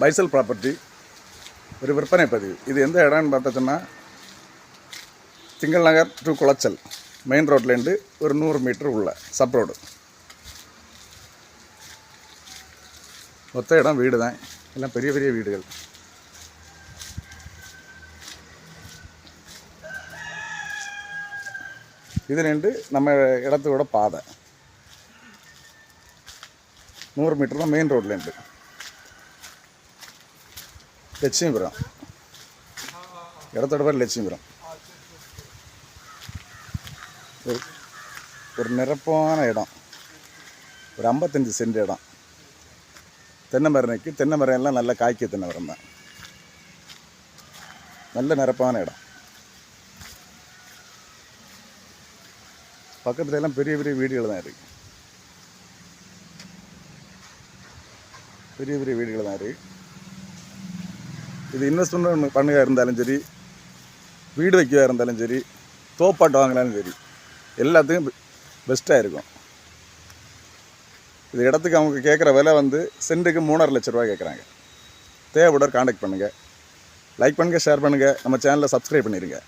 பைசல் property ஒரு விற்பனை பதிவு. இது எந்த இடம்னு பார்த்தோன்னா திங்கள் நகர் டு குளச்சல் மெயின் ரோட்லேருந்து ஒரு நூறு மீட்டர் உள்ள சப் ரோடு மொத்த இடம் வீடு தான் எல்லாம் பெரிய பெரிய வீடுகள். இது நின்று நம்ம இடத்தோட பாதை. நூறு மீட்டர் தான் மெயின் ரோட்லேருந்து லட்சுமிபுரம். இடத்தோட பேர் லட்சுமிபுரம். ஒரு ஒரு நிரப்பான இடம். ஒரு ஐம்பத்தஞ்சு சென்ட் இடம். தென்னை மரம் நிற்கி தென்னை மரம் எல்லாம் நல்ல காய்க்க தென்னை மரம் தான். நல்ல நிரப்பான இடம். பக்கத்துல எல்லாம் பெரிய பெரிய வீடுகள் தான் இருக்கு. பெரிய பெரிய வீடுகள் தான் இருக்கு. இது இன்வெஸ்ட்மெண்ட் பண்ணுக இருந்தாலும் சரி வீடு வைக்க இருந்தாலும் சரி தோப்பாட்டு வாங்கினாலும் சரி எல்லாத்துக்கும் பெஸ்ட்டாக இருக்கும். இது இடத்துக்கு அவங்க கேட்குற விலை வந்து சென்ட்டுக்கு மூணரை லட்ச ரூபா கேட்குறாங்க தேவைப்படுற காண்டாக்ட் பண்ணுங்கள் லைக் பண்ணுங்கள் ஷேர் பண்ணுங்கள் நம்ம சேனலை சப்ஸ்கிரைப் பண்ணிடுங்க